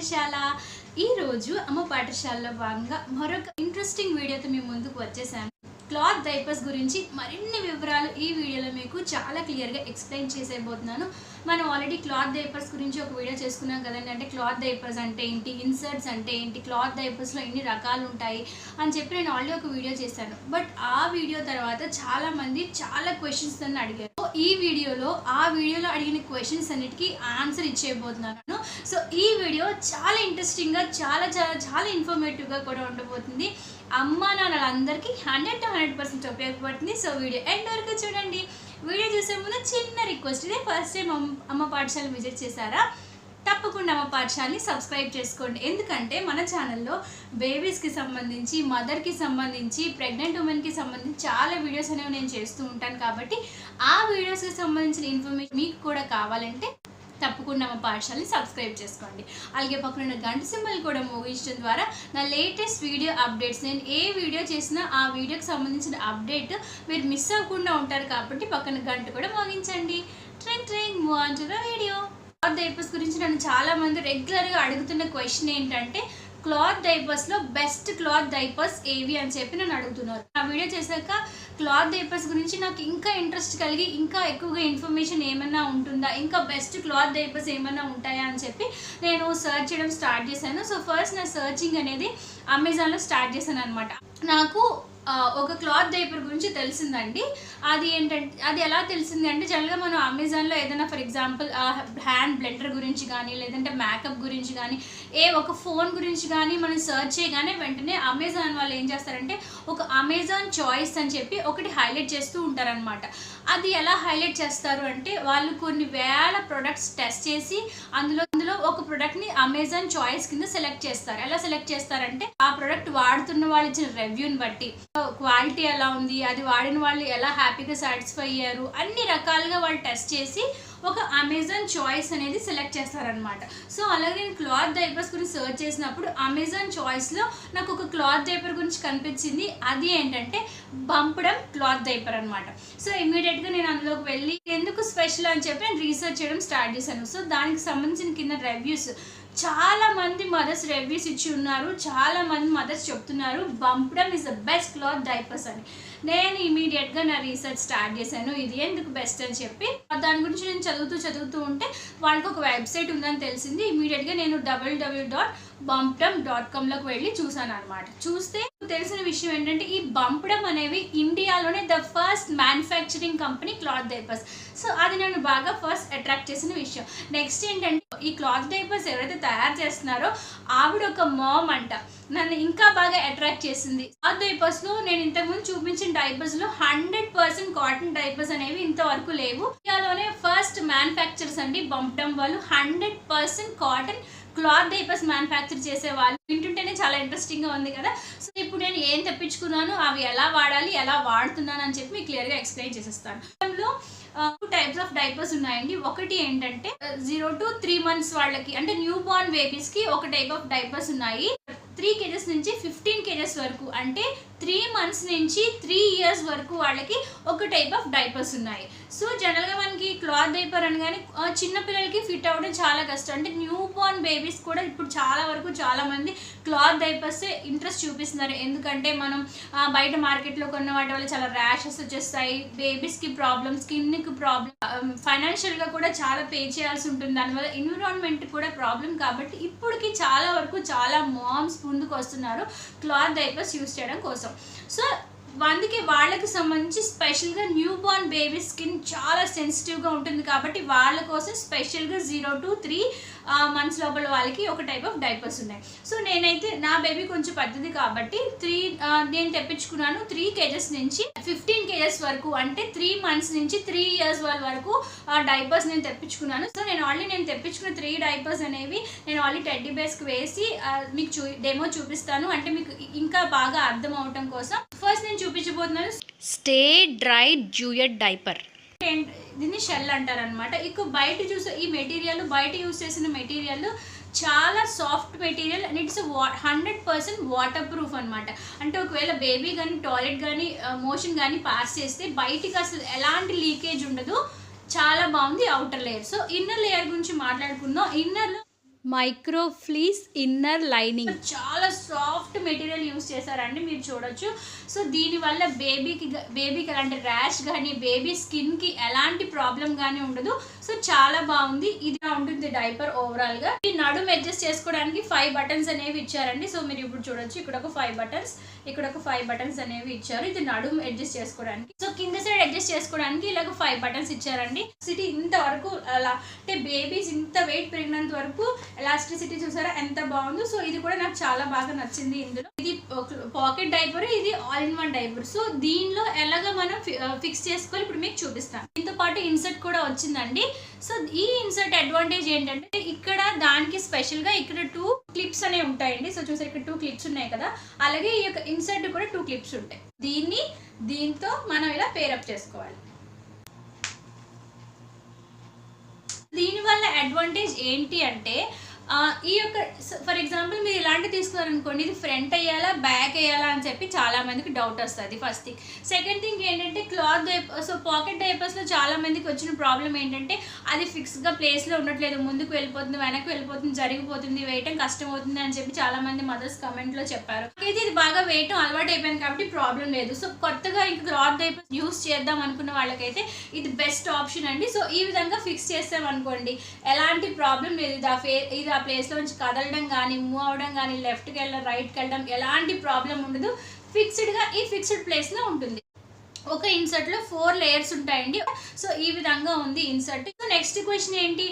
పాఠశాల. ఈరోజు అమ్మ పాఠశాలలో భాగంగా మరొక ఇంట్రెస్టింగ్ వీడియోతో మీ ముందుకు వచ్చేసాను. క్లాత్ డైపర్స్ గురించి మరిన్ని వివరాలు ఈ వీడియోలో మీకు చాలా క్లియర్గా ఎక్స్ప్లెయిన్ చేసేయబోతున్నాను. మనం ఆల్రెడీ క్లాత్ డైపర్స్ గురించి ఒక వీడియో చేసుకున్నాం కదండి. అంటే క్లాత్ డైపర్స్ అంటే ఏంటి? ఇన్సర్ట్స్ అంటే ఏంటి? క్లాత్ డైపర్స్లో ఎన్ని రకాలు ఉంటాయి? అని చెప్పి నేను ఆల్రెడీ ఒక వీడియో చేశాను. బట్ ఆ వీడియో తర్వాత చాలామంది చాలా క్వశ్చన్స్ నన్ను అడిగారు. సో ఈ వీడియోలో ఆ వీడియోలో అడిగిన క్వశ్చన్స్ అన్నిటికీ ఆన్సర్ ఇచ్చేయబోతున్నాను. సో ఈ వీడియో చాలా ఇంట్రెస్టింగ్గా చాలా చాలా చాలా ఇన్ఫర్మేటివ్గా కూడా ఉండబోతుంది. అమ్మ నాన్నలందరికీ హండ్రెడ్ టు హండ్రెడ్ పర్సెంట్ ఉపయోగపడుతుంది. సో వీడియో ఎండ్ వరకు చూడండి. వీడియో చూసే ముందు చిన్న రిక్వెస్ట్. ఇదే ఫస్ట్ టైం అమ్మ పాఠశాల విజిట్ చేశారా? తప్పకుండా అమ్మ పాఠశాలని సబ్స్క్రైబ్ చేసుకోండి. ఎందుకంటే మన ఛానల్లో బేబీస్కి సంబంధించి మదర్కి సంబంధించి ప్రెగ్నెంట్ ఉమెన్కి సంబంధించి చాలా వీడియోస్ అనేవి నేను చేస్తూ ఉంటాను. కాబట్టి ఆ వీడియోస్కి సంబంధించిన ఇన్ఫర్మేషన్ మీకు కూడా కావాలంటే తప్పకుండా మా పాఠశాలని సబ్స్క్రైబ్ చేసుకోండి. అలాగే పక్కన ఉన్న గంట సింబల్ కూడా మోగించడం ద్వారా నా లేటెస్ట్ వీడియో అప్డేట్స్ నేను ఏ వీడియో చేసినా ఆ వీడియోకి సంబంధించిన అప్డేట్ మీరు మిస్ అవ్వకుండా ఉంటారు కాబట్టి పక్కన గంట కూడా మోగించండి. ట్రింగ్ ట్రింగ్ move on to the video are diapers గురించి నన్ను చాలా మంది రెగ్యులర్గా అడుగుతున్న క్వశ్చన్ ఏంటంటే క్లాత్ డైపర్స్లో బెస్ట్ క్లాత్ డైపర్స్ ఏవి అని చెప్పి నన్ను అడుగుతున్నారు. ఆ వీడియో చేశాక క్లాత్ డైపర్స్ గురించి నాకు ఇంకా ఇంట్రెస్ట్ కలిగి ఇంకా ఎక్కువగా ఇన్ఫర్మేషన్ ఏమైనా ఉంటుందా ఇంకా బెస్ట్ క్లాత్ డైపర్స్ ఏమైనా ఉంటాయా అని చెప్పి నేను సర్చ్ చేయడం స్టార్ట్ చేశాను. సో ఫస్ట్ నా సర్చింగ్ అనేది అమెజాన్లో స్టార్ట్ చేశాను అనమాట నాకు ఒక క్లాత్ డైపర్ గురించి తెలిసిందండి. అది ఏంటంటే అది ఎలా తెలిసింది అంటే జనరల్గా మనం అమెజాన్లో ఏదైనా ఫర్ ఎగ్జాంపుల్ హ్యాండ్ బ్లెండర్ గురించి కానీ లేదంటే మేకప్ గురించి కానీ ఏ ఒక ఫోన్ గురించి కానీ మనం సెర్చ్ చేయగానే వెంటనే అమెజాన్ వాళ్ళు ఏం చేస్తారంటే ఒక అమెజాన్ చాయిస్ అని చెప్పి ఒకటి హైలైట్ చేస్తూ ఉంటారనమాట అది ఎలా హైలైట్ చేస్తారు అంటే వాళ్ళు కొన్ని వేల ప్రొడక్ట్స్ టెస్ట్ చేసి అందులో అందులో ఒక ప్రోడక్ట్ని అమెజాన్ చాయిస్ కింద సెలెక్ట్ చేస్తారు. ఎలా సెలెక్ట్ చేస్తారంటే ఆ ప్రోడక్ట్ వాడుతున్న వాళ్ళు ఇచ్చిన రివ్యూని బట్టి. క్వాలిటీ ఎలా ఉంది అది వాడిన వాళ్ళు ఎలా హ్యాపీగా సాటిస్ఫై అయ్యారు అన్ని రకాలుగా వాళ్ళు టెస్ట్ చేసి ఒక అమెజాన్ చాయిస్ అనేది సెలెక్ట్ చేస్తారనమాట సో అలాగే నేను క్లాత్ డైపర్స్ గురించి సర్చ్ చేసినప్పుడు అమెజాన్ చాయిస్లో నాకు ఒక క్లాత్ డైపర్ గురించి కనిపించింది. అది ఏంటంటే బంపడం క్లాత్ డైపర్ అనమాట సో ఇమీడియట్గా నేను అందులోకి వెళ్ళి ఎందుకు స్పెషల్ అని చెప్పి నేను రీసెర్చ్ చేయడం స్టార్ట్ చేశాను. సో దానికి సంబంధించిన కింద రివ్యూస్ చాలా మంది మదర్స్ రివ్యూస్ ఇచ్చి ఉన్నారు. చాలా మంది మదర్స్ చెప్తున్నారు Bumpadum is the best cloth diapers అని. నేను ఇమీడియట్గా నా రీసెర్చ్ స్టార్ట్ చేశాను. ఇది ఎందుకు బెస్ట్ అని చెప్పి దాని గురించి నేను చదువుతూ చదువుతూ ఉంటే వాళ్ళకి ఒక వెబ్సైట్ ఉందని తెలిసింది. ఇమీడియట్గా నేను W W dot Bumpadum dot కామ్లోకి వెళ్ళి చూసాను అనమాట చూస్తే తెలిసిన విషయం ఏంటంటే ఈ బంపడం అనేవి ఇండియాలోనే the first manufacturing company cloth diapers so అది నన్ను బాగా ఫస్ట్ అట్రాక్ట్ చేసిన విషయం. నెక్స్ట్ ఏంటంటే ఈ క్లాత్ డైపర్స్ ఎవరైతే తయారు చేస్తున్నారో ఆవిడ ఒక మామ్ అంట. నన్ను ఇంకా బాగా అట్రాక్ట్ చేసింది. క్లాత్ డైపర్స్లో నేను ఇంతకుముందు చూపించిన డైపర్స్లో హండ్రెడ్ పర్సెంట్ కాటన్ డైపర్స్ అనేవి ఇంతవరకు లేవు. ఇండియాలోనే ఫస్ట్ మ్యానుఫ్యాక్చర్స్ అండి బంపటం వాళ్ళు hundred percent cotton cloth diapers manufacture చేసే వాళ్ళు వింటుంటేనే చాలా ఇంట్రెస్టింగ్గా ఉంది కదా. సో ఇప్పుడు నేను ఏం తెప్పించుకున్నాను అవి ఎలా వాడాలి ఎలా వాడుతున్నాను అని చెప్పి మీకు క్లియర్గా ఎక్స్ప్లెయిన్ చేసేస్తాను. దానిలో టూ టైప్స్ ఆఫ్ డైపర్స్ ఉన్నాయండి. ఒకటి ఏంటంటే జీరో టు త్రీ మంత్స్ వాళ్ళకి అంటే న్యూ బార్న్ బేబీస్కి ఒక టైప్ ఆఫ్ డైపర్స్ ఉన్నాయి. త్రీ కేజెస్ నుంచి ఫిఫ్టీన్ కేజెస్ వరకు అంటే త్రీ మంత్స్ నుంచి త్రీ ఇయర్స్ వరకు వాళ్ళకి ఒక టైప్ ఆఫ్ డైపర్స్ ఉన్నాయి. సో జనరల్గా మనకి క్లాత్ డైపర్ అనగానే కానీ చిన్నపిల్లలకి ఫిట్ అవ్వడం చాలా కష్టం. అంటే న్యూ బోర్న్ బేబీస్ కూడా ఇప్పుడు చాలా వరకు చాలామంది క్లాత్ డైపర్స్ ఇంట్రెస్ట్ చూపిస్తున్నారు. ఎందుకంటే మనం బయట మార్కెట్లో కొన్న వాటి వల్ల చాలా ర్యాషెస్ వచ్చేస్తాయి. బేబీస్కి ప్రాబ్లమ్ స్కిన్కి ప్రాబ్లమ్ ఫైనాన్షియల్గా కూడా చాలా పే చేయాల్సి ఉంటుంది. దానివల్ల ఎన్విరాన్మెంట్ కూడా ప్రాబ్లం కాబట్టి ఇప్పటికి చాలా వరకు చాలా మామ్స్ ముందుకు వస్తున్నారు క్లాత్ డైపర్స్ యూస్ చేయడం కోసం. సో అందుకే వాళ్ళకి సంబంధించి స్పెషల్గా న్యూ బోర్న్ బేబీ స్కిన్ చాలా సెన్సిటివ్గా ఉంటుంది కాబట్టి వాళ్ళ కోసం స్పెషల్గా జీరో టు త్రీ మంత్స్ లోపల వాళ్ళకి ఒక టైప్ ఆఫ్ డైపర్స్ ఉన్నాయి. సో నేనైతే నా బేబీ కొంచెం పెద్దది కాబట్టి త్రీ నేను తెప్పించుకున్నాను త్రీ కేజెస్ నుంచి ఫిఫ్టీన్ కేజెస్ వరకు అంటే త్రీ మంత్స్ నుంచి త్రీ ఇయర్స్ వాళ్ళ వరకు డైపర్స్ నేను తెప్పించుకున్నాను. సో నేను ఆల్రెడీ నేను తెప్పించుకున్న త్రీ డైపర్స్ అనేవి నేను ఆల్రెడీ టెడ్డీ బేస్కి వేసి మీకు చూ డెమో చూపిస్తాను. అంటే మీకు ఇంకా బాగా అర్థం అవటం కోసం. ఫస్ట్ నేను చూపించబోతున్నాను. స్టే డ్రై జ్యూయట్ డైపర్ దీన్ని షెల్ అంటారు అనమాట ఇక బయట చూసే ఈ మెటీరియల్ బయట యూస్ చేసిన మెటీరియల్ చాలా సాఫ్ట్ మెటీరియల్ అండ్ ఇట్స్ వా హండ్రెడ్ పర్సెంట్ వాటర్ ప్రూఫ్ అనమాట అంటే ఒకవేళ బేబీ కానీ టాయిలెట్ కానీ మోషన్ కానీ పాస్ చేస్తే బయటికి అసలు ఎలాంటి లీకేజ్ ఉండదు. చాలా బాగుంది outer layer so inner layer గురించి మాట్లాడుకుందాం. ఇన్నర్లో మైక్రో ఫ్లీస్ ఇన్నర్ లైనింగ్. చాలా సాఫ్ట్ మెటీరియల్ యూస్ చేశారండి మీరు చూడొచ్చు. సో దీనివల్ల బేబీకి బేబీకి ఎలాంటి ర్యాష్ కానీ బేబీ స్కిన్కి ఎలాంటి ప్రాబ్లం కానీ ఉండదు. సో చాలా బాగుంది. ఇది ఉంటుంది డైపర్ ఓవరాల్గా. ఈ నడుము అడ్జస్ట్ చేసుకోవడానికి ఫైవ్ బటన్స్ అనేవి ఇచ్చారండి. సో మీరు ఇప్పుడు చూడొచ్చు ఇక్కడ ఒక ఫైవ్ బటన్స్ ఇక్కడ ఒక ఫైవ్ బటన్స్ అనేవి ఇచ్చారు. ఇది నడుము అడ్జస్ట్ చేసుకోవడానికి. సో కింద సైడ్ అడ్జస్ట్ చేసుకోవడానికి ఇలాగ ఫైవ్ బటన్స్ ఇచ్చారండి. సిటీ ఇంతవరకు అలా అంటే బేబీస్ ఇంత వెయిట్ పెరిగినంత వరకు ఎలాస్టిసిటీ చూసారా? ఎంత బాగుందో. సో ఇది కూడా నాకు చాలా బాగా నచ్చింది ఇందులో. ఇది పాకెట్ డైపర్ ఇది all in one diaper so దీనిలో ఎలాగ మనం ఫిక్స్ uh, చేసుకోవాలి. ఇప్పుడు మీకు చూపిస్తాను. దీంతో పాటు ఇన్సర్ట్ కూడా వచ్చిందండి. సో ఈ ఇన్సర్ట్ అడ్వాంటేజ్ ఏంటంటే ఇక్కడ దానికి స్పెషల్గా ఇక్కడ టూ క్లిప్స్ అనేవి ఉంటాయండి. సో చూసారు ఇక్కడ టూ క్లిప్స్ ఉన్నాయి కదా. అలాగే ఈ యొక్క ఇన్సర్ట్ కూడా టూ క్లిప్స్ ఉంటాయి. దీన్ని దీంతో మనం ఇలా పేరప్ చేసుకోవాలి. దీనివల్ల అడ్వాంటేజ్ ఏంటి అంటే ఈ యొక్క ఫర్ ఎగ్జాంపుల్ మీరు ఇలాంటి తీసుకున్నారనుకోండి ఇది ఫ్రంట్ అయ్యాలా బ్యాక్ అయ్యాలా అని చెప్పి చాలా మందికి డౌట్ వస్తుంది ఫస్ట్ థింగ్ సెకండ్ థింగ్ ఏంటంటే క్లాత్ సో పాకెట్ డైపర్స్లో చాలామందికి వచ్చిన ప్రాబ్లం ఏంటంటే అది ఫిక్స్గా ప్లేస్లో ఉండట్లేదు. ముందుకు వెళ్ళిపోతుంది వెనక్కి వెళ్ళిపోతుంది జరిగిపోతుంది వేయటం కష్టం అవుతుంది అని చెప్పి చాలా మంది మదర్స్ కమెంట్లో చెప్పారు. అయితే ఇది బాగా వేయటం అలవాటు అయిపోయింది కాబట్టి ప్రాబ్లం లేదు. సో కొత్తగా ఇంకా క్లాత్ డైపర్స్ యూస్ చేద్దాం అనుకున్న వాళ్ళకైతే ఇది బెస్ట్ ఆప్షన్ అండి. సో ఈ విధంగా ఫిక్స్ చేస్తాం అనుకోండి ఎలాంటి ప్రాబ్లం లేదు. ఇది ఆ ఫే ఇది ఆ ప్లేస్లో నుంచి కదలడం కానీ మూవ్ అవ్వడం కానీ లెఫ్ట్కి వెళ్ళడం రైట్కి వెళ్ళడం ఎలాంటి ప్రాబ్లం ఉండదు. ఫిక్స్డ్గా ఈ ఫిక్స్డ్ ప్లేస్లో ఉంటుంది. ఒక ఇన్సర్ట్లో ఫోర్ లేయర్స్ ఉంటాయండి. సో ఈ విధంగా ఉంది ఇన్సర్ట్ సో నెక్స్ట్ క్వశ్చన్ ఏంటి?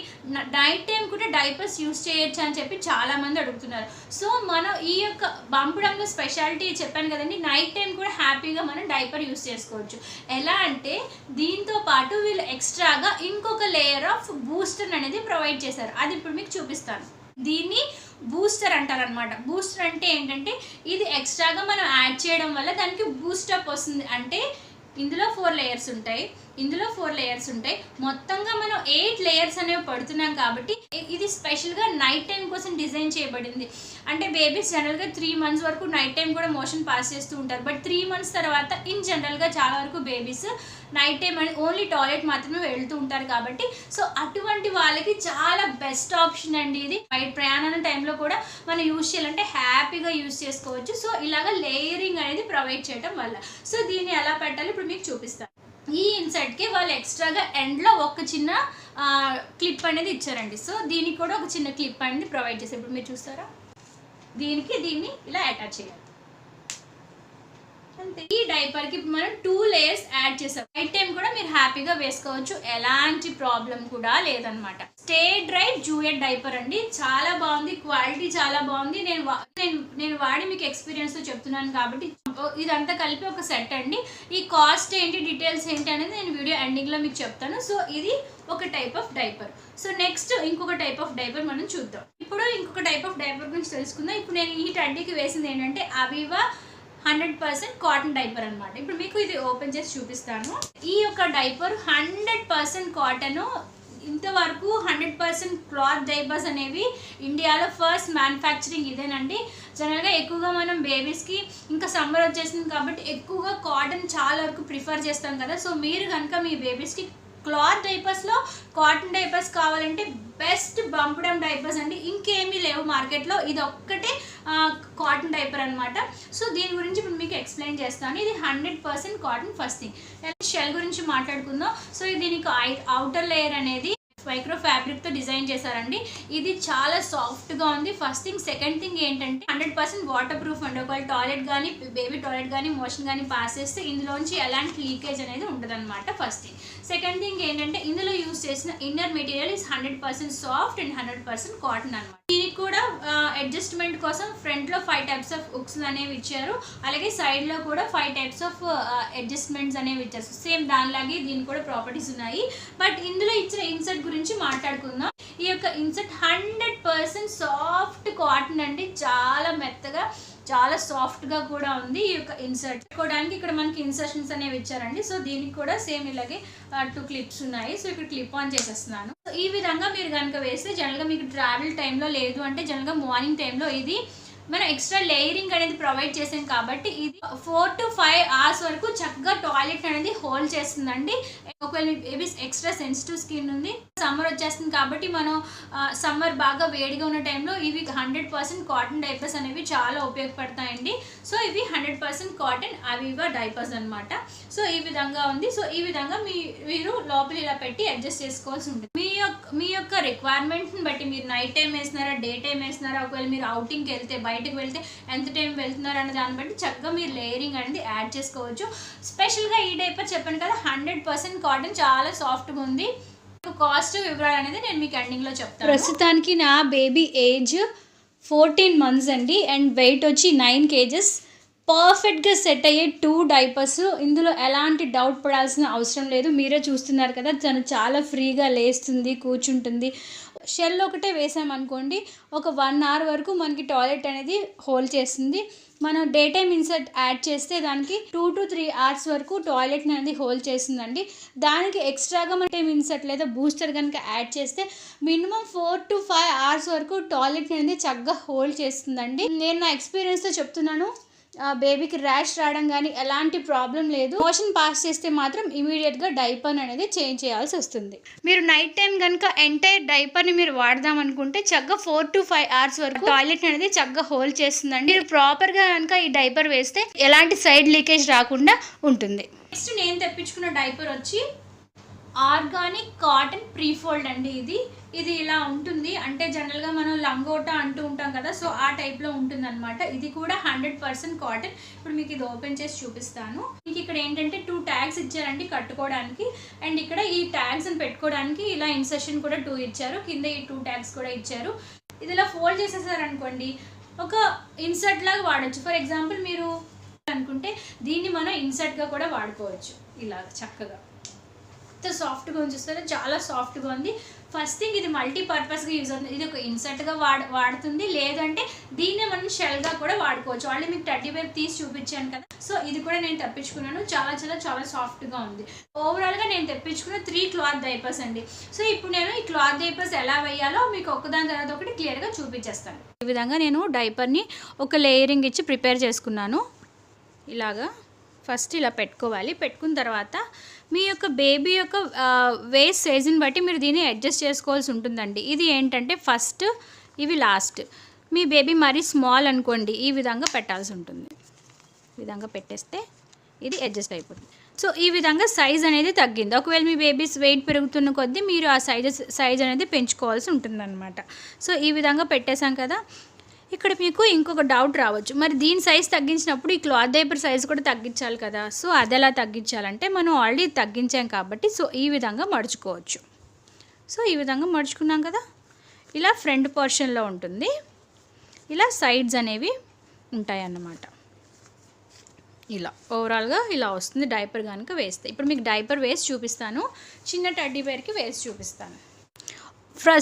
నైట్ టైం కూడా డైపర్స్ యూస్ చేయొచ్చు అని చెప్పి చాలా మంది అడుగుతున్నారు. సో మనం ఈ యొక్క పంపడంలో స్పెషాలిటీ చెప్పాను కదండి. నైట్ టైం కూడా హ్యాపీగా మనం డైపర్ యూస్ చేసుకోవచ్చు. ఎలా అంటే దీంతో పాటు వీళ్ళు ఎక్స్ట్రాగా ఇంకొక లేయర్ ఆఫ్ బూస్టర్ అనేది ప్రొవైడ్ చేశారు. అది ఇప్పుడు మీకు చూపిస్తాను. దీన్ని బూస్టర్ అంటారనమాట బూస్టర్ అంటే ఏంటంటే ఇది ఎక్స్ట్రాగా మనం యాడ్ చేయడం వల్ల దానికి బూస్టప్ వస్తుంది. అంటే ఇందులో ఫోర్ లేయర్స్ ఉంటాయి. ఇందులో ఫోర్ లేయర్స్ ఉంటాయి. మొత్తంగా మనం ఎయిట్ లేయర్స్ అనేవి పడుతున్నాం కాబట్టి ఇది స్పెషల్గా నైట్ టైం కోసం డిజైన్ చేయబడింది. అంటే బేబీస్ జనరల్గా త్రీ మంత్స్ వరకు నైట్ టైం కూడా మోషన్ పాస్ చేస్తూ ఉంటారు. బట్ త్రీ మంత్స్ తర్వాత ఇన్ జనరల్గా చాలా వరకు బేబీస్ నైట్ టైం అని ఓన్లీ టాయిలెట్ మాత్రమే వెళ్తూ ఉంటారు కాబట్టి సో అటువంటి వాళ్ళకి చాలా బెస్ట్ ఆప్షన్ అండి ఇది. బయట ప్రయాణాల టైంలో కూడా మనం యూజ్ చేయాలంటే హ్యాపీగా యూజ్ చేసుకోవచ్చు. సో ఇలాగ లేయరింగ్ అనేది ప్రొవైడ్ చేయడం వల్ల. సో దీన్ని ఎలా పెట్టాలి ఇప్పుడు మీకు చూపిస్తాను. ఈ ఇన్సర్ట్కి వాళ్ళు ఎక్స్ట్రాగా ఎండ్లో ఒక చిన్న క్లిప్ అనేది ఇచ్చారండి. సో దీనికి కూడా ఒక చిన్న క్లిప్ అనేది ప్రొవైడ్ చేశారు. ఇప్పుడు మీరు చూస్తారా? దీనికి దీన్ని ఇలా అటాచ్ చేయాలి. అంతే. ఈ డైపర్కి ఇప్పుడు మనం టూ లేయర్స్ యాడ్ చేసాం. నైట్ టైం కూడా మీరు హ్యాపీగా వేసుకోవచ్చు. ఎలాంటి ప్రాబ్లం కూడా లేదనమాట స్టే డ్రై జూయట్ డైపర్ అండి. చాలా బాగుంది. క్వాలిటీ చాలా బాగుంది. నేను వా- నేను వాడి మీకు ఎక్స్పీరియన్స్తో చెప్తున్నాను కాబట్టి ఇదంతా కలిపి ఒక సెట్ అండి. ఈ కాస్ట్ ఏంటి డీటెయిల్స్ ఏంటి అనేది నేను వీడియో ఎండింగ్లో మీకు చెప్తాను. సో ఇది ఒక type of diaper so next ఇంకొక టైప్ ఆఫ్ డైపర్ మనం చూద్దాం. ఇప్పుడు ఇంకొక టైప్ ఆఫ్ డైపర్ గురించి తెలుసుకుందాం. ఇప్పుడు నేను ఈ టడ్డీకి వేసింది ఏంటంటే అవివా హండ్రెడ్ పర్సెంట్ కాటన్ డైపర్ అనమాట ఇప్పుడు మీకు ఇది ఓపెన్ చేసి చూపిస్తాను. ఈ యొక్క డైపర్ హండ్రెడ్ పర్సెంట్ కాటన్ ఇంతవరకు హండ్రెడ్ పర్సెంట్ క్లాత్ డైపర్స్ అనేవి ఇండియాలో ఫస్ట్ మ్యానుఫ్యాక్చరింగ్ ఇదేనండి. జనరల్గా ఎక్కువగా మనం బేబీస్కి ఇంకా సమ్మర్ వచ్చేసింది కాబట్టి ఎక్కువగా కాటన్ చాలా వరకు ప్రిఫర్ చేస్తాం కదా. సో మీరు కనుక మీ బేబీస్కి క్లాత్ డైపర్స్లో కాటన్ డైపర్స్ కావాలంటే బెస్ట్ బంపడం డైపర్స్ అండి. ఇంకేమీ లేవు మార్కెట్లో. ఇది ఒక్కటే కాటన్ డైపర్ అనమాట సో దీని గురించి ఇప్పుడు మీకు ఎక్స్ప్లెయిన్ చేస్తాను. ఇది hundred percent cotton first thing. Shell గురించి మాట్లాడుకుందాం. సో ఇది దీనికి అవుటర్ లేయర్ అనేది మైక్రో ఫ్యాబ్రిక్తో డిజైన్ చేశారండి. ఇది చాలా సాఫ్ట్గా ఉంది. ఫస్ట్ థింగ్ సెకండ్ థింగ్ ఏంటంటే హండ్రెడ్ పర్సెంట్ వాటర్ ప్రూఫ్ అండి ఒకవేళ టాయిలెట్ కానీ బేబీ టాయిలెట్ కానీ మోషన్ కానీ పాస్ చేస్తే ఇందులోంచి ఎలాంటి లీకేజ్ అనేది ఉండదు ఫస్ట్ థింగ్. సెకండ్ థింగ్ ఏంటంటే ఇందులో యూస్ చేసిన inner material is hundred percent soft and hundred percent cotton అనమాట దీనికి కూడా అడ్జస్ట్మెంట్ కోసం ఫ్రంట్లో ఫైవ్ టైప్స్ ఆఫ్ ఉక్స్ అనేవి ఇచ్చారు. అలాగే సైడ్లో కూడా ఫైవ్ టైప్స్ ఆఫ్ అడ్జస్ట్మెంట్స్ అనేవి ఇచ్చారు. సేమ్ దానిలాగే దీనికి కూడా ప్రాపర్టీస్ ఉన్నాయి. బట్ ఇందులో ఇచ్చిన ఇన్సర్ట్ గురించి మాట్లాడుకుందాం. ఈ యొక్క insert hundred percent soft cotton అండి. చాలా మెత్తగా చాలా సాఫ్ట్గా కూడా ఉంది ఈ యొక్క ఇన్సర్ట్ పెట్టుకోవడానికి ఇక్కడ మనకి ఇన్సర్షన్స్ అనేవి ఇచ్చారండి. సో దీనికి కూడా సేమ్ ఇలాగే టూ క్లిప్స్ ఉన్నాయి. సో ఇక్కడ క్లిప్ ఆన్ చేసేస్తున్నాను. సో ఈ విధంగా మీరు కనుక వేస్తే జనరల్గా మీకు ట్రావెల్ టైంలో లేదు అంటే జనరల్గా మార్నింగ్ టైంలో ఇది మనం ఎక్స్ట్రా లేయరింగ్ అనేది ప్రొవైడ్ చేసాం కాబట్టి ఇది ఫోర్ టు ఫైవ్ అవర్స్ వరకు చక్కగా టాయిలెట్ అనేది హోల్డ్ చేస్తుందండి. ఒకవేళ మీ బేబీస్ ఎక్స్ట్రా సెన్సిటివ్ స్కిన్ ఉంది సమ్మర్ వచ్చేస్తుంది కాబట్టి మనం సమ్మర్ బాగా వేడిగా ఉన్న టైంలో ఇవి హండ్రెడ్ పర్సెంట్ కాటన్ డైపర్స్ అనేవి చాలా ఉపయోగపడతాయండి. సో ఇవి హండ్రెడ్ పర్సెంట్ కాటన్ అవివా డైపర్స్ అనమాట సో ఈ విధంగా ఉంది. సో ఈ విధంగా మీ మీరు లోపల ఇలా పెట్టి అడ్జస్ట్ చేసుకోవాల్సి ఉంటుంది. మీ యొక్క మీ యొక్క రిక్వైర్మెంట్ని బట్టి మీరు నైట్ టైం వేసినారా డే టైం వేసినారా ఒకవేళ మీరు అవుటింగ్కి వెళ్తే బయటకు వెళ్తే ఎంత టైం వెళ్తున్నారు అన్న దాన్ని బట్టి చక్కగా మీరు లేయరింగ్ అనేది యాడ్ చేసుకోవచ్చు. స్పెషల్గా ఈ డైపర్ చెప్పాను కదా హండ్రెడ్ పర్సెంట్ కాటన్ చాలా సాఫ్ట్గా ఉంది. కాస్ట్ వివరాలు అనేది నేను మీకు ఎండింగ్లో చెప్తాను. ప్రస్తుతానికి నా బేబీ ఏజ్ ఫోర్టీన్ మంత్స్ అండి. అండ్ వెయిట్ వచ్చి నైన్ కేజెస్. పర్ఫెక్ట్గా సెట్ అయ్యే టూ డైపర్స్. ఇందులో ఎలాంటి డౌట్ పడాల్సిన అవసరం లేదు. మీరే చూస్తున్నారు కదా తను చాలా ఫ్రీగా లేస్తుంది కూర్చుంటుంది. షెల్ ఒకటే వేసామనుకోండి ఒక వన్ అవర్ వరకు మనకి టాయిలెట్ అనేది హోల్డ్ చేస్తుంది. మనం డే టైమ్ ఇన్సర్ట్ యాడ్ చేస్తే దానికి టూ టు త్రీ అవర్స్ వరకు టాయిలెట్ అనేది హోల్డ్ చేస్తుందండి. దానికి ఎక్స్ట్రాగా మన టైమ్ ఇన్సర్ట్ లేదా బూస్టర్ కనుక యాడ్ చేస్తే minimum four to five hours వరకు టాయిలెట్ అనేది చక్కగా హోల్డ్ చేస్తుందండి. నేను నా ఎక్స్పీరియన్స్తో చెప్తున్నాను. బేబీకి ర్యాష్ రావడం కానీ ఎలాంటి ప్రాబ్లం లేదు. మోషన్ పాస్ చేస్తే మాత్రం ఇమీడియట్గా డైపర్ అనేది చేంజ్ చేయాల్సి వస్తుంది. మీరు నైట్ టైం కనుక ఎంటైర్ డైపర్ని మీరు వాడదాం అనుకుంటే చక్కగా ఫోర్ టు ఫైవ్ అవర్స్ వరకు టాయిలెట్ అనేది చక్కగా హోల్డ్ చేస్తుందండి. మీరు ప్రాపర్గా కనుక ఈ డైపర్ వేస్తే ఎలాంటి సైడ్ లీకేజ్ రాకుండా ఉంటుంది. నెక్స్ట్ నేను తెప్పించుకున్న డైపర్ వచ్చి ఆర్గానిక్ కాటన్ ప్రీఫోల్డ్ అండి ఇది. ఇది ఇలా ఉంటుంది. అంటే జనరల్గా మనం లంగోటా అంటూ ఉంటాం కదా సో ఆ టైప్లో ఉంటుంది అనమాట ఇది కూడా హండ్రెడ్ పర్సెంట్ కాటన్ ఇప్పుడు మీకు ఇది ఓపెన్ చేసి చూపిస్తాను. మీకు ఇక్కడ ఏంటంటే టూ ట్యాగ్స్ ఇచ్చారండి కట్టుకోవడానికి. అండ్ ఇక్కడ ఈ ట్యాగ్స్ని పెట్టుకోవడానికి ఇలా ఇన్సెషన్ కూడా టూ ఇచ్చారు. కింద ఈ టూ ట్యాగ్స్ కూడా ఇచ్చారు. ఇది ఇలా ఫోల్డ్ చేసేసారనుకోండి ఒక ఇన్సర్ట్ లాగా వాడచ్చు. ఫర్ ఎగ్జాంపుల్ మీరు అనుకుంటే దీన్ని మనం ఇన్సర్ట్గా కూడా వాడుకోవచ్చు. ఇలా చక్కగా. ఎంత సాఫ్ట్గా ఉంది చాలా సాఫ్ట్గా ఉంది. ఫస్ట్ థింగ్ ఇది మల్టీపర్పస్గా యూజ్ అవుతుంది. ఇది ఒక ఇన్సర్ట్గా వాడ వాడుతుంది. లేదంటే దీన్నే మనం షెల్గా కూడా వాడుకోవచ్చు. ఆల్రెడీ మీకు థర్టీ బేర్ తీసి చూపించాను కదా. సో ఇది కూడా నేను తెప్పించుకున్నాను. చాలా చాలా చాలా సాఫ్ట్గా ఉంది. ఓవరాల్గా నేను తెప్పించుకున్న త్రీ క్లాత్ డైపర్స్ అండి. సో ఇప్పుడు నేను ఈ క్లాత్ డైపర్స్ ఎలా వేయాలో మీకు ఒకదాని తర్వాత ఒకటి క్లియర్గా చూపించేస్తాను. ఈ విధంగా నేను డైపర్ని ఒక లేయరింగ్ ఇచ్చి ప్రిపేర్ చేసుకున్నాను. ఇలాగా. ఫస్ట్ ఇలా పెట్టుకోవాలి. పెట్టుకున్న తర్వాత మీ యొక్క బేబీ యొక్క వేస్ట్ సైజుని బట్టి మీరు దీన్ని అడ్జస్ట్ చేసుకోవాల్సి ఉంటుందండి. ఇది ఏంటంటే ఫస్ట్ ఇవి లాస్ట్ మీ బేబీ మరీ స్మాల్ అనుకోండి ఈ విధంగా పెట్టాల్సి ఉంటుంది. ఈ విధంగా పెట్టేస్తే ఇది అడ్జస్ట్ అయిపోతుంది. సో ఈ విధంగా సైజ్ అనేది తగ్గింది. ఒకవేళ మీ బేబీస్ వెయిట్ పెరుగుతున్న కొద్దీ మీరు ఆ సైజెస్ సైజ్ అనేది పెంచుకోవాల్సి ఉంటుందన్నమాట. సో ఈ విధంగా పెట్టేశాం కదా. ఇక్కడ మీకు ఇంకొక డౌట్ రావచ్చు. మరి దీని సైజ్ తగ్గించినప్పుడు ఈ క్లాత్ డైపర్ సైజ్ కూడా తగ్గించాలి కదా. సో అది ఎలా తగ్గించాలంటే మనం ఆల్రెడీ తగ్గించాం కాబట్టి సో ఈ విధంగా మడుచుకోవచ్చు. సో ఈ విధంగా మడుచుకున్నాం కదా. ఇలా ఫ్రంట్ పోర్షన్లో ఉంటుంది. ఇలా సైడ్స్ అనేవి ఉంటాయి అన్నమాట ఇలా ఓవరాల్గా ఇలా వస్తుంది. డైపర్ కనుక వేస్తే. ఇప్పుడు మీకు డైపర్ వేసి చూపిస్తాను. చిన్న టడ్డీ బేర్కి వేసి చూపిస్తాను.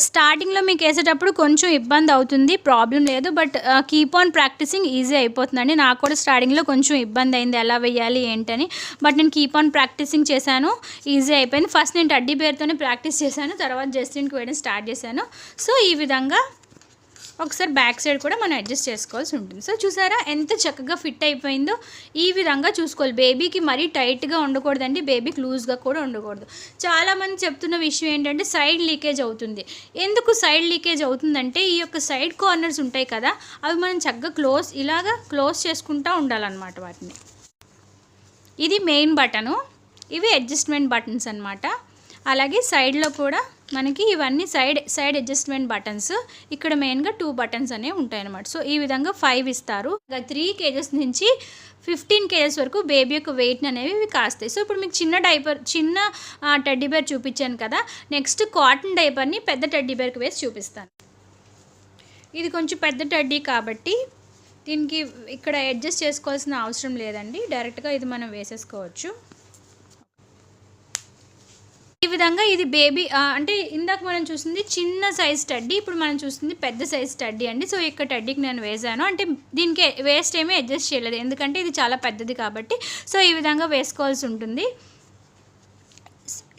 స్టార్టింగ్లో మీకు వేసేటప్పుడు కొంచెం ఇబ్బంది అవుతుంది ప్రాబ్లం లేదు but keep on practicing easy అయిపోతుందండి. నాకు కూడా స్టార్టింగ్లో కొంచెం ఇబ్బంది అయింది ఎలా వేయాలి ఏంటని. బట్ నేను కీప్ ఆన్ ప్రాక్టీసింగ్ చేశాను ఈజీ అయిపోయింది. ఫస్ట్ నేను టడ్డీ పేరుతోనే ప్రాక్టీస్ చేశాను తర్వాత జస్టిన్కి వేయడం స్టార్ట్ చేశాను. సో ఈ విధంగా ఒకసారి బ్యాక్ సైడ్ కూడా మనం అడ్జస్ట్ చేసుకోవాల్సి ఉంటుంది. సో చూసారా? ఎంత చక్కగా ఫిట్ అయిపోయిందో ఈ విధంగా చూసుకోవాలి. బేబీకి మరీ టైట్గా ఉండకూడదండి. బేబీకి లూజ్గా కూడా ఉండకూడదు. చాలామంది చెప్తున్న విషయం ఏంటంటే సైడ్ లీకేజ్ అవుతుంది. ఎందుకు సైడ్ లీకేజ్ అవుతుందంటే ఈ యొక్క సైడ్ కార్నర్స్ ఉంటాయి కదా అవి మనం చక్కగా క్లోజ్ ఇలాగా క్లోజ్ చేసుకుంటూ ఉండాలన్నమాట వాటిని. ఇది మెయిన్ బటను. ఇవి అడ్జస్ట్మెంట్ బటన్స్ అనమాట అలాగే సైడ్లో కూడా మనకి ఇవన్నీ సైడ్ సైడ్ అడ్జస్ట్మెంట్ బటన్స్. ఇక్కడ మెయిన్గా టూ బటన్స్ అనేవి ఉంటాయి అనమాట సో ఈ విధంగా ఫైవ్ ఇస్తారు. త్రీ కేజెస్ నుంచి ఫిఫ్టీన్ కేజెస్ వరకు బేబీ యొక్క వెయిట్ అనేవి ఇవి కాస్తాయి. సో ఇప్పుడు మీకు చిన్న డైపర్ చిన్న టెడ్డీ బేర్ చూపించాను కదా. నెక్స్ట్ కాటన్ డైపర్ని పెద్ద టెడ్డీ బేర్కి వేసి చూపిస్తాను. ఇది కొంచెం పెద్ద టడ్డీ కాబట్టి దీనికి ఇక్కడ అడ్జస్ట్ చేసుకోవాల్సిన అవసరం లేదండి. డైరెక్ట్గా ఇది మనం వేసేసుకోవచ్చు. ఈ విధంగా ఇది బేబీ అంటే ఇందాక మనం చూసింది చిన్న సైజ్ టడ్డీ ఇప్పుడు మనం చూస్తుంది పెద్ద సైజ్ టడ్డీ అండి. సో ఇక్కడ టడ్డీకి నేను వేసాను. అంటే దీనికి వేస్ట్ ఏమీ అడ్జస్ట్ చేయలేదు. ఎందుకంటే ఇది చాలా పెద్దది కాబట్టి. సో ఈ విధంగా వేసుకోవాల్సి ఉంటుంది.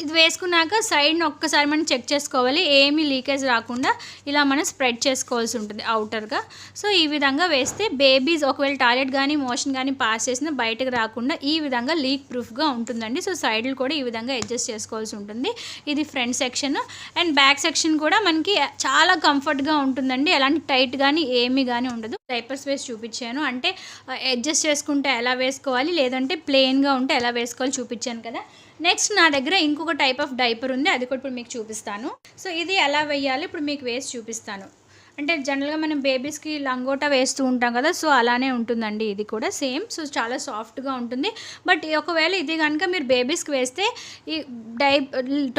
ఇది వేసుకున్నాక సైడ్ని ఒక్కసారి మనం చెక్ చేసుకోవాలి. ఏమీ లీకేజ్ రాకుండా ఇలా మనం స్ప్రెడ్ చేసుకోవాల్సి ఉంటుంది అవుటర్గా సో ఈ విధంగా వేస్తే బేబీస్ ఒకవేళ టాయిలెట్ కానీ మోషన్ కానీ పాస్ చేసినా బయటకు రాకుండా ఈ విధంగా లీక్ ప్రూఫ్గా ఉంటుందండి. సో సైడ్లు కూడా ఈ విధంగా అడ్జస్ట్ చేసుకోవాల్సి ఉంటుంది. ఇది front section and back section కూడా మనకి చాలా కంఫర్ట్గా ఉంటుందండి. ఎలాంటి టైట్ కానీ ఏమీ కానీ ఉండదు. డైపర్స్ వేసి చూపించాను. అంటే అడ్జస్ట్ చేసుకుంటే ఎలా వేసుకోవాలి లేదంటే ప్లెయిన్గా ఉంటే ఎలా వేసుకోవాలి చూపించాను కదా. నెక్స్ట్ నా దగ్గర ఇంకొక టైప్ ఆఫ్ డైపర్ ఉంది అది కూడా ఇప్పుడు మీకు చూపిస్తాను. సో ఇది ఎలా వేయాలి? ఇప్పుడు మీకు వేసి చూపిస్తాను. అంటే జనరల్గా మనం బేబీస్కి లంగోటా వేస్తూ ఉంటాం కదా సో అలానే ఉంటుందండి ఇది కూడా సేమ్. సో చాలా సాఫ్ట్గా ఉంటుంది. బట్ ఒకవేళ ఇది కనుక మీరు బేబీస్కి వేస్తే ఈ డై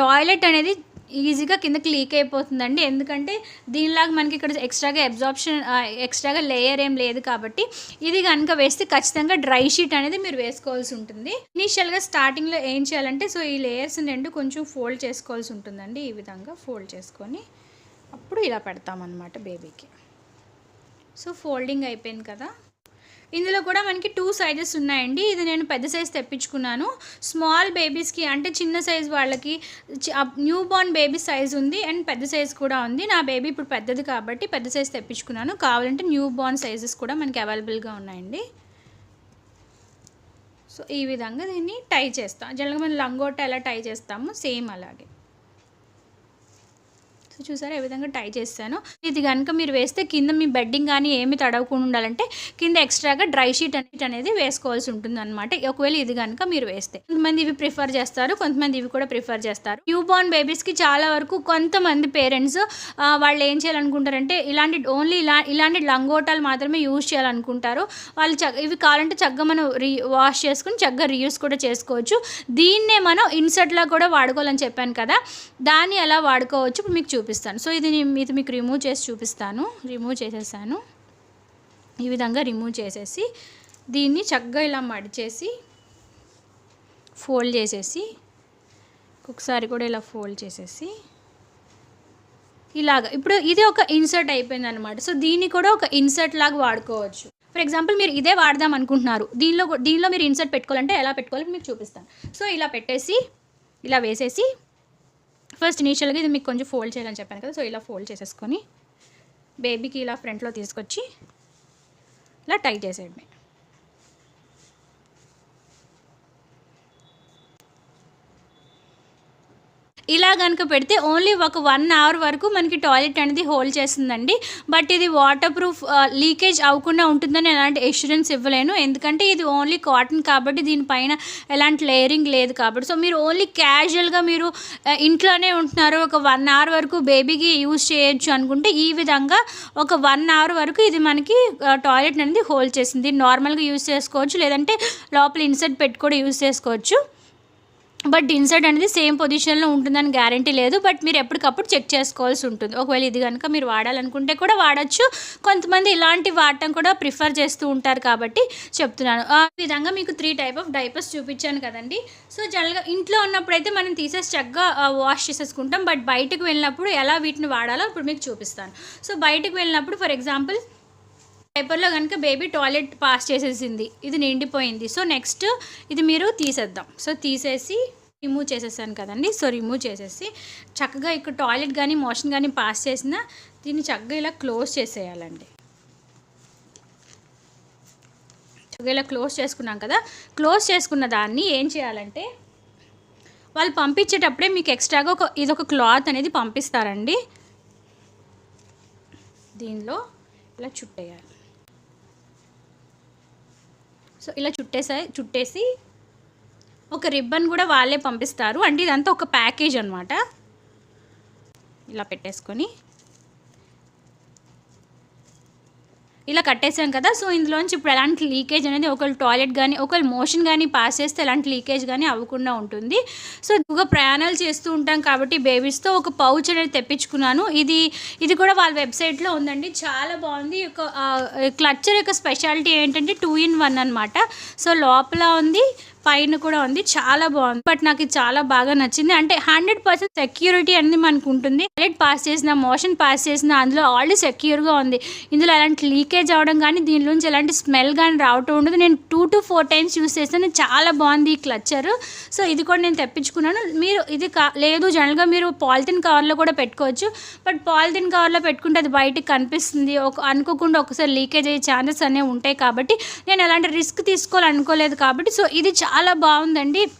టాయిలెట్ అనేది ఈజీగా కిందకి లీక్ అయిపోతుందండి. ఎందుకంటే దీనిలాగా మనకి ఇక్కడ ఎక్స్ట్రాగా అబ్జార్ప్షన్ ఎక్స్ట్రాగా లేయర్ ఏం లేదు కాబట్టి ఇది కనుక వేస్తే ఖచ్చితంగా డ్రై షీట్ అనేది మీరు వేసుకోవాల్సి ఉంటుంది. ఇనీషియల్గా స్టార్టింగ్లో ఏం చేయాలంటే సో ఈ లేయర్స్ రెండు కొంచెం ఫోల్డ్ చేసుకోవాల్సి ఉంటుందండి. ఈ విధంగా ఫోల్డ్ చేసుకొని అప్పుడు ఇలా పెడతామన్నమాట బేబీకి సో ఫోల్డింగ్ అయిపోయింది కదా. ఇందులో కూడా మనకి టూ సైజెస్ ఉన్నాయండి. ఇది నేను పెద్ద సైజ్ తెప్పించుకున్నాను. స్మాల్ బేబీస్కి అంటే చిన్న సైజ్ వాళ్ళకి న్యూ బోర్న్ బేబీ సైజ్ ఉంది అండ్ పెద్ద సైజ్ కూడా ఉంది. నా బేబీ ఇప్పుడు పెద్దది కాబట్టి పెద్ద సైజ్ తెప్పించుకున్నాను. కావాలంటే న్యూ బోర్న్ సైజెస్ కూడా మనకి అవైలబుల్గా ఉన్నాయండి. సో ఈ విధంగా దీన్ని టై చేస్తాం. జనరల్గా మనం లంగోట ఎలా టై చేస్తామో సేమ్ అలాగే. సో చూసారా? ఏ విధంగా టై చేస్తాను. ఇది కనుక మీరు వేస్తే కింద మీ బెడ్డింగ్ కానీ ఏమి తడవకుండా ఉండాలంటే కింద ఎక్స్ట్రాగా డ్రై షీట్ అనేది అనేది వేసుకోవాల్సి ఉంటుంది అనమాట ఒకవేళ ఇది కనుక మీరు వేస్తే. కొంతమంది ఇవి ప్రిఫర్ చేస్తారు కొంతమంది ఇవి కూడా ప్రిఫర్ చేస్తారు. న్యూ బోర్న్ బేబీస్కి చాలా వరకు కొంతమంది పేరెంట్స్ వాళ్ళు ఏం చేయాలనుకుంటారంటే ఇలాంటి ఓన్లీ ఇలా ఇలాంటి లంగోటాలు మాత్రమే యూజ్ చేయాలనుకుంటారు. వాళ్ళు ఇవి కావాలంటే చక్కగా మనం రీ వాష్ చేసుకుని చక్కగా రీయూస్ కూడా చేసుకోవచ్చు. దీన్నే మనం ఇన్సర్ట్లా కూడా వాడుకోవాలని చెప్పాను కదా. దాన్ని ఎలా వాడుకోవచ్చు? మీకు చూపి చూపిస్తాను. సో ఇది ఇది మీకు రిమూవ్ చేసి చూపిస్తాను. రిమూవ్ చేసేసాను. ఈ విధంగా రిమూవ్ చేసేసి దీన్ని చక్కగా ఇలా మడిచేసి ఫోల్డ్ చేసేసి ఒకసారి కూడా ఇలా ఫోల్డ్ చేసేసి ఇలాగ. ఇప్పుడు ఇది ఒక ఇన్సర్ట్ అయిపోయింది అనమాట సో దీన్ని కూడా ఒక ఇన్సర్ట్ లాగా వాడుకోవచ్చు. ఫర్ ఎగ్జాంపుల్ మీరు ఇదే వాడదాం అనుకుంటున్నారు. దీనిలో దీనిలో మీరు ఇన్సర్ట్ పెట్టుకోవాలంటే ఎలా పెట్టుకోవాలో మీకు చూపిస్తాను. సో ఇలా పెట్టేసి ఇలా వేసేసి ఫస్ట్ ఇనీషియల్గా ఇది మీకు కొంచెం ఫోల్డ్ చేయాలని చెప్పాను కదా సో ఇలా ఫోల్డ్ చేసేసుకొని బేబీకి ఇలా ఫ్రంట్లో తీసుకొచ్చి ఇలా టైట్ చేసేయండి. ఇలా కనుక పెడితే ఓన్లీ ఒక వన్ అవర్ వరకు మనకి టాయిలెట్ అనేది హోల్డ్ చేస్తుందండి. బట్ ఇది వాటర్ ప్రూఫ్ లీకేజ్ అవ్వకుండా ఉంటుందని ఎలాంటి ఎష్యూరెన్స్ ఇవ్వలేను. ఎందుకంటే ఇది ఓన్లీ కాటన్ కాబట్టి దీనిపైన ఎలాంటి లేయరింగ్ లేదు కాబట్టి. సో మీరు ఓన్లీ క్యాజువల్గా మీరు uh, ఇంట్లోనే ఉంటున్నారు. ఒక వన్ అవర్ వరకు బేబీకి యూజ్ చేయొచ్చు అనుకుంటే ఈ విధంగా ఒక వన్ అవర్ వరకు ఇది మనకి uh, టాయిలెట్ అనేది హోల్డ్ చేసింది నార్మల్గా యూజ్ చేసుకోవచ్చు. లేదంటే లోపల ఇన్సర్ట్ పెట్టి కూడా యూజ్ చేసుకోవచ్చు. బట్ ఇన్సర్ట్ అనేది సేమ్ పొజిషన్లో ఉంటుందని గ్యారంటీ లేదు బట్ మీరు ఎప్పటికప్పుడు చెక్ చేసుకోవాల్సి ఉంటుంది. ఒకవేళ ఇది కనుక మీరు వాడాలనుకుంటే కూడా వాడచ్చు. కొంతమంది ఇలాంటి వాడటం కూడా ప్రిఫర్ చేస్తూ ఉంటారు కాబట్టి చెప్తున్నాను. ఆ విధంగా మీకు త్రీ టైప్ ఆఫ్ డైపర్స్ చూపించాను కదండి. సో జనరల్గా ఇంట్లో ఉన్నప్పుడైతే మనం తీసేసి చక్కగా వాష్ చేసేసుకుంటాం. బట్ బయటకు వెళ్ళినప్పుడు ఎలా వీటిని వాడాలో ఇప్పుడు మీకు చూపిస్తాను. సో బయటకు వెళ్ళినప్పుడు ఫర్ ఎగ్జాంపుల్ పేపర్లో కనుక బేబీ టాయిలెట్ పాస్ చేసేసింది. ఇది నిండిపోయింది. సో నెక్స్ట్ ఇది మీరు తీసేద్దాం. సో తీసేసి రిమూవ్ చేసేసాను కదండి. సో రిమూవ్ చేసేసి చక్కగా ఇక్కడ టాయిలెట్ కానీ మోషన్ కానీ పాస్ చేసిన దీన్ని చక్కగా ఇలా క్లోజ్ చేసేయాలండి. చక్కగా ఇలా క్లోజ్ చేసుకున్నాం కదా. క్లోజ్ చేసుకున్న దాన్ని ఏం చేయాలంటే వాళ్ళు పంపించేటప్పుడే మీకు ఎక్స్ట్రాగా ఒక ఇది ఒక క్లాత్ అనేది పంపిస్తారండి. దీనిలో ఇలా చుట్టేయాలి. సో ఇలా చుట్టేసా చుట్టేసి ఒక రిబ్బన్ కూడా వాళ్ళే పంపిస్తారు. అంటే ఇదంతా ఒక ప్యాకేజ్ అనమాట ఇలా పెట్టేసుకొని ఇలా కట్టేసాం కదా. సో ఇందులోంచి ఇప్పుడు ఎలాంటి లీకేజ్ అనేది ఒకళ్ళు టాయిలెట్ కానీ ఒకళ్ళు మోషన్ కానీ పాస్ చేస్తే ఎలాంటి లీకేజ్ కానీ అవ్వకుండా ఉంటుంది. సో ఎక్కువగా ప్రయాణాలు చేస్తూ ఉంటాం కాబట్టి బేబీస్తో ఒక పౌచ్ అనేది తెప్పించుకున్నాను. ఇది ఇది కూడా వాళ్ళ వెబ్సైట్లో ఉందండి. చాలా బాగుంది. ఒక క్లచ్చర్ యొక్క స్పెషాలిటీ ఏంటంటే టూ ఇన్ వన్ అనమాట సో లోపల ఉంది. పైన కూడా ఉంది చాలా బాగుంది. బట్ నాకు ఇది చాలా బాగా నచ్చింది. అంటే హండ్రెడ్ పర్సెంట్ సెక్యూరిటీ అనేది మనకు ఉంటుంది. టాయిలెట్ పాస్ చేసిన మోషన్ పాస్ చేసిన అందులో ఆల్రెడీ సెక్యూర్గా ఉంది. ఇందులో ఎలాంటి లీకేజ్ అవడం కానీ దీనిలోంచి ఎలాంటి స్మెల్ కానీ రావటం ఉండదు. నేను two to four times use చేస్తాను చాలా బాగుంది ఈ క్లచ్చర్ సో ఇది కూడా నేను తెప్పించుకున్నాను. మీరు ఇది కా లేదు జనరల్గా మీరు పాలిథిన్ కవర్లో కూడా పెట్టుకోవచ్చు. బట్ పాలిథిన్ కవర్లో పెట్టుకుంటే అది బయటకు కనిపిస్తుంది. ఒక అనుకోకుండా ఒకసారి లీకేజ్ అయ్యే ఛాన్సెస్ అనేవి ఉంటాయి కాబట్టి నేను ఎలాంటి రిస్క్ తీసుకోవాలనుకోలేదు కాబట్టి సో ఇది చాలా బాగుందండి.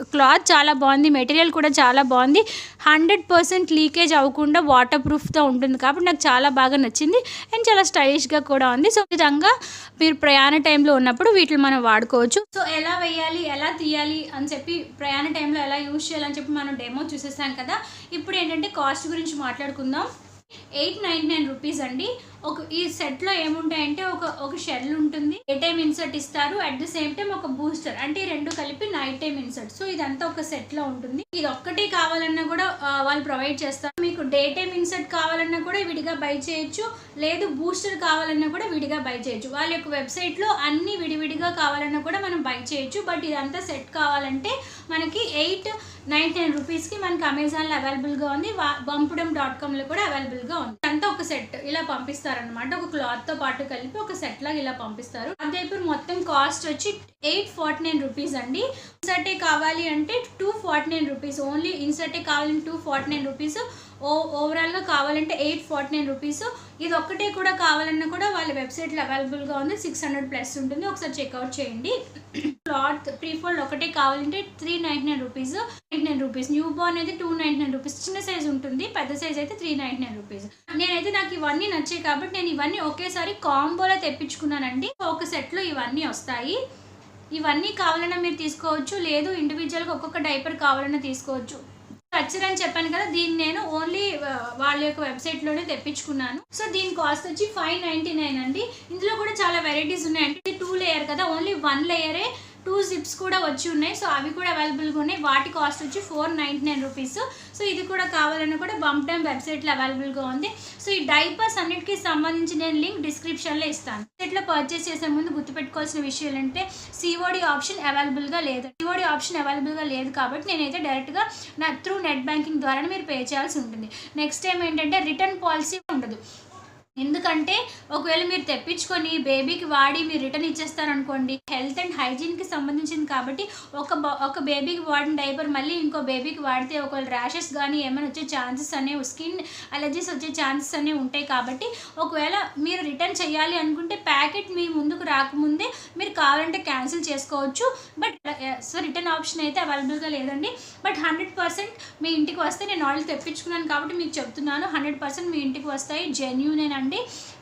క్లాత్ చాలా బాగుంది. మెటీరియల్ కూడా చాలా బాగుంది. హండ్రెడ్ పర్సెంట్ లీకేజ్ అవ్వకుండా వాటర్ ప్రూఫ్తో ఉంటుంది కాబట్టి నాకు చాలా బాగా నచ్చింది. అండ్ చాలా స్టైలిష్గా కూడా ఉంది. సో విధంగా మీరు ప్రయాణ టైంలో ఉన్నప్పుడు వీటిని మనం వాడుకోవచ్చు. సో ఎలా వేయాలి? ఎలా తీయాలి? అని చెప్పి ప్రయాణ టైంలో ఎలా యూజ్ చేయాలని చెప్పి మనం డెమో చూసేసాం కదా. ఇప్పుడు ఏంటంటే కాస్ట్ గురించి మాట్లాడుకుందాం. ఎయిట్ నైంటీ నైన్ రూపీస్ అండి. ఒక ఈ సెట్లో ఏముంటాయంటే ఒక ఒక షెల్ ఉంటుంది. డే టైం ఇన్సర్ట్ ఇస్తారు. అట్ ద సేమ్ టైం ఒక బూస్టర్. అంటే రెండు కలిపి నైట్ టైం ఇన్సర్ట్. సో ఇదంతా ఒక సెట్లో ఉంటుంది. ఇది ఒక్కటే కావాలన్నా కూడా వాళ్ళు ప్రొవైడ్ చేస్తారు. మీకు డే టైం ఇన్సర్ట్ కావాలన్నా కూడా విడిగా బై చేయొచ్చు. లేదు బూస్టర్ కావాలన్నా కూడా విడిగా బై చేయొచ్చు. వాళ్ళ యొక్క వెబ్సైట్లో అన్ని విడివిడిగా కావాలన్నా కూడా మనం బై చేయొచ్చు. బట్ ఇదంతా సెట్ కావాలంటే మనకి ఎయిట్ నైంటీ నైన్ రూపీస్కి మనకి అమెజాన్లో అవైలబుల్గా ఉంది. బంపుడం డాట్ కామ్లో కూడా అవైలబుల్గా ఉంది. అంతా ఒక సెట్ ఇలా పంపిస్తారనమాట ఒక క్లాత్తో పాటు కలిపి ఒక సెట్ లాగా ఇలా పంపిస్తారు. అదే మొత్తం కాస్ట్ వచ్చి ఎయిట్ ఫార్టీ నైన్ రూపీస్ అండి. ఇన్సర్టే కావాలి అంటే two forty nine rupees only ఇన్సర్టే కావాలంటే టూ ఫార్టీ నైన్ రూపీస్ ఓ ఓవరాల్గా కావాలంటే ఎయిట్ ఫార్టీ నైన్ రూపీస్ ఇది ఒక్కటే కూడా కావాలన్నా కూడా వాళ్ళ వెబ్సైట్లో అవైలబుల్గా ఉంది. సిక్స్ హండ్రెడ్ ప్లస్ ఉంటుంది. ఒకసారి చెక్అవుట్ చేయండి. క్లాత్ ప్రీ ఫోల్డ్ ఒకటే కావాలంటే three ninety nine rupees ninety nine rupees newborn అయితే టూ నైంటీ నైన్ రూపీస్ చిన్న సైజ్ ఉంటుంది. పెద్ద సైజ్ అయితే త్రీ నైంటీ నైన్ రూపీస్ నేనైతే నాకు ఇవన్నీ నచ్చాయి కాబట్టి నేను ఇవన్నీ ఒకేసారి కాంబోలో తెప్పించుకున్నానండి. ఒక సెట్లో ఇవన్నీ వస్తాయి. ఇవన్నీ కావాలన్నా మీరు తీసుకోవచ్చు. లేదు ఇండివిజువల్గా ఒక్కొక్క డైపర్ కావాలన్నా తీసుకోవచ్చు. కచ్చర్ అని చెప్పాను కదా దీన్ని నేను ఓన్లీ వాళ్ళ యొక్క వెబ్సైట్లోనే తెప్పించుకున్నాను. సో దీని కాస్ట్ వచ్చి ఫైవ్ నైంటీ నైన్ అండి. ఇందులో కూడా చాలా వెరైటీస్ ఉన్నాయి. టూ లేయర్ కదా ఓన్లీ వన్ లేయరే టూ జిప్స్ కూడా వచ్చి ఉన్నాయి. సో అవి కూడా అవైలబుల్గా ఉన్నాయి. వాటి కాస్ట్ వచ్చి four ninety nine rupees. So ఇది కూడా కావాలన్నా కూడా బంప్ టైమ్ వెబ్సైట్లో అవైలబుల్గా ఉంది. సో ఈ డైపర్స్ అన్నిటికీ సంబంధించి నేను లింక్ డిస్క్రిప్షన్లో ఇస్తాను. ఇట్లా పర్చేస్ చేసే ముందు గుర్తుపెట్టుకోవాల్సిన విషయాలు అంటే సిఓడి ఆప్షన్ అవైలబుల్గా లేదు. సిఓడి ఆప్షన్ అవైలబుల్గా లేదు కాబట్టి నేనైతే డైరెక్ట్గా నా త్రూ నెట్ బ్యాంకింగ్ ద్వారా మీరు పే చేయాల్సి ఉంటుంది. నెక్స్ట్ టైం ఏంటంటే రిటర్న్ పాలసీ ఉండదు. ఎందుకంటే ఒకవేళ మీరు తెప్పించుకొని బేబీకి వాడి మీరు రిటర్న్ ఇచ్చేస్తారనుకోండి హెల్త్ అండ్ హైజీన్కి సంబంధించింది కాబట్టి ఒక బ- ఒక బేబీకి వాడిన డైపర్ మళ్ళీ ఇంకో బేబీకి వాడితే ఒకవేళ ర్యాషెస్ కానీ ఏమైనా వచ్చే ఛాన్సెస్ అనేవి స్కిన్ అలర్జీస్ వచ్చే ఛాన్సెస్ అనేవి ఉంటాయి కాబట్టి ఒకవేళ మీరు రిటర్న్ చేయాలి అనుకుంటే ప్యాకెట్ మీ ముందుకు రాకముందే మీరు కావాలంటే క్యాన్సిల్ చేసుకోవచ్చు. బట్ సో రిటర్న్ ఆప్షన్ అయితే అవైలబుల్గా లేదండి. బట్ హండ్రెడ్ పర్సెంట్ మీ ఇంటికి వస్తే నేను ఆల్రెడీ తెప్పించుకున్నాను కాబట్టి మీకు చెప్తున్నాను హండ్రెడ్ పర్సెంట్ మీ ఇంటికి వస్తాయి జెన్యున్ అండి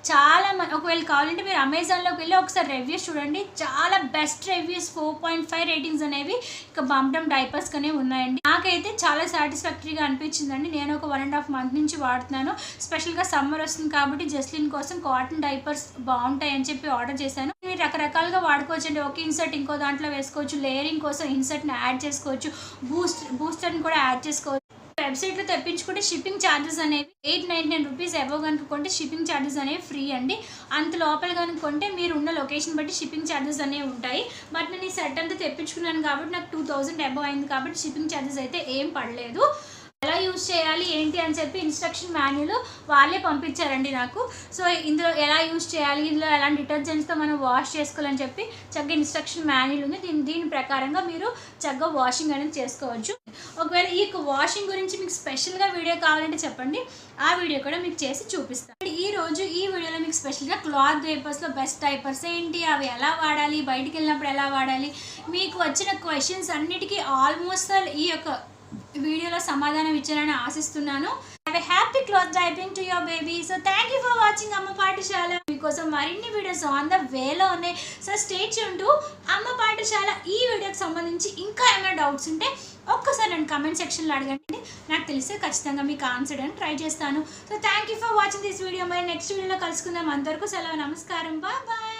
చాలా మ- ఒకవేళ కావాలంటే మీరు అమెజాన్లోకి వెళ్ళి ఒకసారి రివ్యూస్ చూడండి. చాలా best reviews four point five ratings అనేవి ఇక బంప్డమ్ డైపర్స్ కానీ ఉన్నాయండి. నాకైతే చాలా సాటిస్ఫాక్టరీగా అనిపించిందండి. నేను ఒక వన్ అండ్ హాఫ్ మంత్ నుంచి వాడుతున్నాను. స్పెషల్గా సమ్మర్ వస్తుంది కాబట్టి జస్లిన్ కోసం కాటన్ డైపర్స్ బాగుంటాయి అని చెప్పి ఆర్డర్ చేశాను. మీరు రకరకాలుగా వాడుకోవచ్చు అండి ఒక ఇన్సర్ట్ ఇంకో దాంట్లో వేసుకోవచ్చు. లేయరింగ్ కోసం ఇన్సర్ట్ని యాడ్ చేసుకోవచ్చు. బూస్ట్ బూస్టర్ని కూడా యాడ్ చేసుకోవచ్చు. వెబ్సైట్లో తెప్పించుకుంటే షిప్పింగ్ ఛార్జెస్ అనేవి ఎయిట్ నైంటీ నైన్ రూపీస్ ఎవో కనుక కొంటే షిప్పింగ్ ఛార్జెస్ అనేవి ఫ్రీ అండి. అంత లోపల కనుక కొంటే మీరు ఉన్న లొకేషన్ బట్టి షిప్పింగ్ ఛార్జెస్ అనేవి ఉంటాయి. బట్ నేను ఈ సెట్ అంతా తెప్పించుకున్నాను కాబట్టి నాకు టూ థౌజండ్ అబవ్ అయింది కాబట్టి షిప్పింగ్ ఛార్జెస్ అయితే ఏం పడలేదు. ఎలా యూజ్ చేయాలి ఏంటి అని చెప్పి ఇన్స్ట్రక్షన్ మాన్యులు వాళ్ళే పంపించారండి నాకు. సో ఇందులో ఎలా యూజ్ చేయాలి ఇందులో ఎలాంటి డిటర్జెంట్స్తో మనం వాష్ చేసుకోవాలని చెప్పి చక్కగా ఇన్స్ట్రక్షన్ మాన్యుల్ ఉంది. దీని దీని ప్రకారంగా మీరు చక్కగా వాషింగ్ అనేది చేసుకోవచ్చు. ఒకవేళ ఈ వాషింగ్ గురించి మీకు స్పెషల్గా వీడియో కావాలంటే చెప్పండి. ఆ వీడియో కూడా మీకు చేసి చూపిస్తాను. ఈ రోజు ఈ వీడియోలో మీకు స్పెషల్గా క్లాత్ డైపర్స్లో బెస్ట్ టైపర్స్ ఏంటి? అవి ఎలా వాడాలి? బయటికి వెళ్ళినప్పుడు ఎలా వాడాలి? మీకు వచ్చిన క్వశ్చన్స్ అన్నిటికీ ఆల్మోస్ట్ ఈ యొక్క వీడియోలో సమాధానం ఇచ్చారని ఆశిస్తున్నాను. Have a happy cloth diapering to your baby so thank you for watching Amma Pathashala మీకోసం మరిన్ని వీడియోస్ ఆన్ ద వేలో ఉన్నాయి. సో స్టేట్ ఉంటూ అమ్మ పాఠశాల ఈ వీడియోకి సంబంధించి ఇంకా ఏమైనా డౌట్స్ ఉంటే ఒక్కసారి నేను కమెంట్ సెక్షన్లో అడగండి. నాకు తెలిస్తే ఖచ్చితంగా మీకు ఆన్సర్ అని ట్రై చేస్తాను. So thank you for watching this video మరి నెక్స్ట్ వీడియోలో కలుసుకుందాం. అందరికీ సెలవు. నమస్కారం. Bye bye